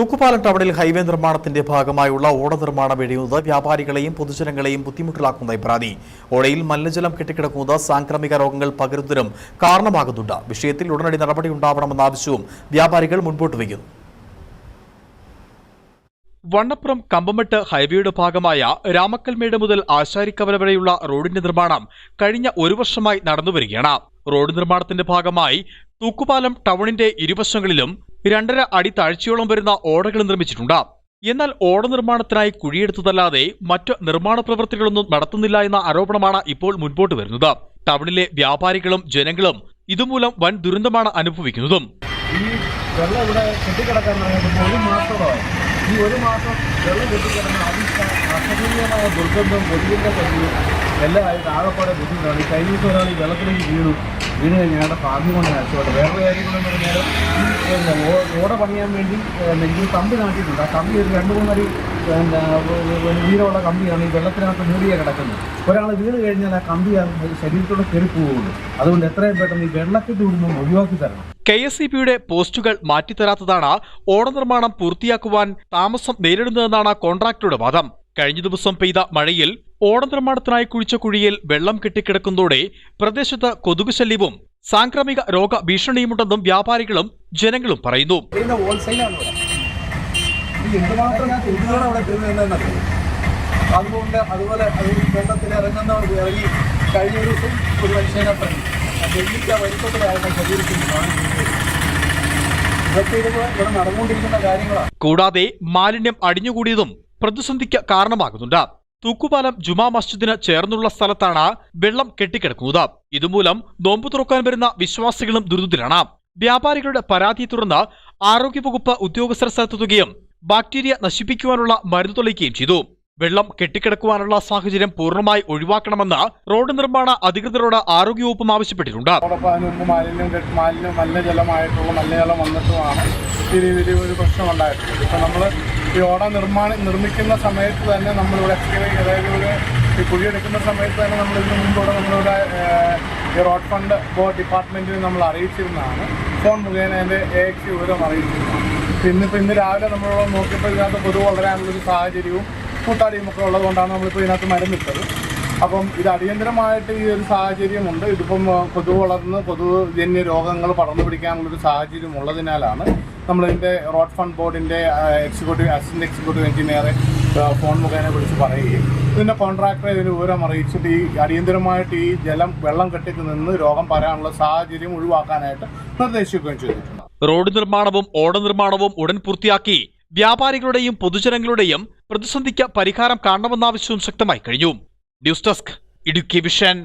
തൂക്കുപാലം ടൗണിൽ ഹൈവേ നിർമ്മാണത്തിന്റെ ഭാഗമായുള്ള ഓട നിർമ്മാണം വെടിയുന്നത് വ്യാപാരികളെയും പൊതുജനങ്ങളെയും ബുദ്ധിമുട്ടിലാക്കുന്നതായി പരാതി. ഓടയിൽ മലിനജലം കെട്ടിക്കിടക്കുന്നത് സാംക്രമിക രോഗങ്ങൾ പകരുന്നതിനും കാരണമാകുന്നുണ്ട്. വിഷയത്തിൽ ഉടനടി നടപടി ഉണ്ടാവണമെന്ന ആവശ്യവും വ്യാപാരികൾ മുൻപോട്ട് വയ്ക്കുന്നു. വണ്ണപ്പുറം കമ്പമട്ട് ഹൈവേയുടെ ഭാഗമായ രാമക്കൽമേട് മുതൽ ആശാരിക്കവല വരെയുള്ള റോഡിന്റെ നിർമ്മാണം കഴിഞ്ഞ ഒരു വർഷമായി നടന്നുവരികയാണ്. റോഡ് നിർമ്മാണത്തിന്റെ ഭാഗമായി തൂക്കുപാലം ടൗണിന്റെ ഇരുവശങ്ങളിലും രണ്ടര അടി താഴ്ചയോളം വരുന്ന ഓടകൾ നിർമ്മിച്ചിട്ടുണ്ട്. എന്നാൽ ഓട നിർമ്മാണത്തിനായി കുഴിയെടുത്തതല്ലാതെ മറ്റ് നിർമ്മാണ പ്രവൃത്തികളൊന്നും നടത്തുന്നില്ല എന്ന ആരോപണമാണ് ഇപ്പോൾ മുൻപോട്ട് വരുന്നത്. ടൗണിലെ വ്യാപാരികളും ജനങ്ങളും ഇതുമൂലം വൻ ദുരന്തമാണ് അനുഭവിക്കുന്നതും. ഈ ഇവിടെ ഒരു ഈ ഒരു മാസം ദുർഗന്ധം എല്ലാം ആകെപ്പാടെ ബുദ്ധിമുട്ടാണ്. ഈ കഴിഞ്ഞ ദിവസം ഒരാൾ ഈ വെള്ളത്തിലേക്ക് വീണു. വീണ് ഞങ്ങളുടെ ഭാഗ്യം കൊണ്ട് നഷ്ടപ്പെട്ടു വേറൊരു കാര്യം എന്ന് പറഞ്ഞാൽ ഓട പണിയാൻ വേണ്ടി ഈ കമ്പി നാട്ടിയിട്ടുണ്ട്. ആ കമ്പി ഒരു രണ്ട് മൂന്നടി വീരമുള്ള കമ്പിയാണ് ഈ വെള്ളത്തിനകത്ത് മൂടിയെ കിടക്കുന്നത്. ഒരാൾ വീണ് കഴിഞ്ഞാൽ ആ കമ്പി ശരീരത്തോടെ കയറി പോവുള്ളൂ. അതുകൊണ്ട് എത്രയും പെട്ടെന്ന് ഈ വെള്ളക്കെട്ട് വിടുന്നത് ഒഴിവാക്കി തരണം. കെ എസ് ഇ ബിയുടെ പോസ്റ്റുകൾ മാറ്റിത്തരാത്തതാണ് ഓട നിർമ്മാണം പൂർത്തിയാക്കുവാൻ താമസം നേരിടുന്നതെന്നാണ് കോൺട്രാക്ടറുടെ വാദം. കഴിഞ്ഞ ദിവസം പെയ്ത മഴയിൽ ഓട നിർമ്മാണത്തിനായി കുഴിച്ച കുഴിയിൽ വെള്ളം കെട്ടിക്കിടക്കുന്നതോടെ പ്രദേശത്ത് കൊതുക് ശല്യവും സാംക്രമിക രോഗ ഭീഷണിയുമുണ്ടെന്നും വ്യാപാരികളും ജനങ്ങളും പറയുന്നു. അതുകൊണ്ട് അതുപോലെ വെള്ളത്തിൽ ഇറങ്ങുന്ന ഇറങ്ങി കഴിഞ്ഞ ഒരു ദിവസം ഒരു മനുഷ്യനെ പറഞ്ഞു വലിപ്പത്തിലായിരുന്നു ശരീരത്തിൽ കൂടാതെ മാലിന്യം അടിഞ്ഞുകൂടിയതും പ്രതിസന്ധിക്ക് കാരണമാകുന്നുണ്ട്. തൂക്കുപാലം ജുമാ മസ്ജിദിന് ചേർന്നുള്ള സ്ഥലത്താണ് വെള്ളം കെട്ടിക്കിടക്കുന്നത്. ഇതുമൂലം നോമ്പ് തുറക്കാൻ വരുന്ന വിശ്വാസികളും ദുരിതത്തിലാണ്. വ്യാപാരികളുടെ പരാതിയെ തുടർന്ന് ആരോഗ്യവകുപ്പ് ഉദ്യോഗസ്ഥർ സ്ഥലത്തെത്തുകയും ബാക്ടീരിയ നശിപ്പിക്കുവാനുള്ള മരുന്ന് തെളിയിക്കുകയും ചെയ്തു. വെള്ളം കെട്ടിക്കിടക്കുവാനുള്ള സാഹചര്യം പൂർണമായി ഒഴിവാക്കണമെന്ന് റോഡ് നിർമ്മാണ അധികൃതരോട് ആരോഗ്യവകുപ്പും ആവശ്യപ്പെട്ടിട്ടുണ്ട്. മാലിന്യം മാലിന്യം നല്ല ജലമായിട്ടുള്ള നല്ല ജലം വന്നിട്ടുമാണ് ഒരു ഈ ഓട നിർമ്മാണം നിർമ്മിക്കുന്ന സമയത്ത് തന്നെ നമ്മളിവിടെ എക്സ്കവേറ്റ് അതായത് ഒരു ഈ കുഴിയെടുക്കുന്ന സമയത്ത് തന്നെ നമ്മൾ ഇതിന് മുമ്പോടെ നമ്മളിവിടെ ഈ റോഡ് ഫണ്ട് ബോർഡ് ഡിപ്പാർട്ട്മെന്റിന് നമ്മൾ അറിയിച്ചിരുന്നതാണ്. ഫോൺ മുഖേന അതിന്റെ എ എക്സ് വിവരം അറിയിച്ചിരുന്നതാണ്. ഇന്നിപ്പോൾ ഇന്ന് രാവിലെ നമ്മളിവിടെ നോക്കിയപ്പോൾ ഇതിനകത്ത് കൊതുക് വളരാനുള്ളൊരു സാഹചര്യവും കൂട്ടാടിയും ഒക്കെ ഉള്ളതുകൊണ്ടാണ് നമ്മളിപ്പോൾ ഇതിനകത്ത് മരുന്നിട്ടത്. അപ്പം ഇത് അടിയന്തരമായിട്ട് ഈ ഒരു സാഹചര്യമുണ്ട്. ഇതിപ്പം കൊതു വളർന്ന് കൊതുജന്യ രോഗങ്ങൾ പടർന്നു പിടിക്കാനുള്ളൊരു സാഹചര്യം ഉള്ളതിനാലാണ് നമ്മളിതിന്റെ റോഡ് ഫണ്ട് ബോർഡിന്റെ എക്സിക്യൂട്ടീവ് അസിസ്റ്റന്റ് എക്സിക്യൂട്ടീവ് എഞ്ചിനീയറെ ഫോൺ മുഖേന വിളിച്ച് പറയുകയും ഇതിന്റെ കോൺട്രാക്ടറെ ഇതിന് വിവരം അറിയിച്ചിട്ട് ഈ അടിയന്തരമായിട്ട് ഈ ജലം വെള്ളം കെട്ടിക്ക് നിന്ന് രോഗം പരാനുള്ള സാഹചര്യം ഒഴിവാക്കാനായിട്ട് നിർദ്ദേശിക്കുകയും ചെയ്തിട്ടുണ്ട്. റോഡ് നിർമ്മാണവും ഓട നിർമ്മാണവും ഉടൻ പൂർത്തിയാക്കി വ്യാപാരികളുടെയും പൊതുജനങ്ങളുടെയും പ്രതിസന്ധിക്ക് പരിഹാരം കാണണമെന്ന ആവശ്യവും ശക്തമായി കഴിഞ്ഞു. News desk Idukki vision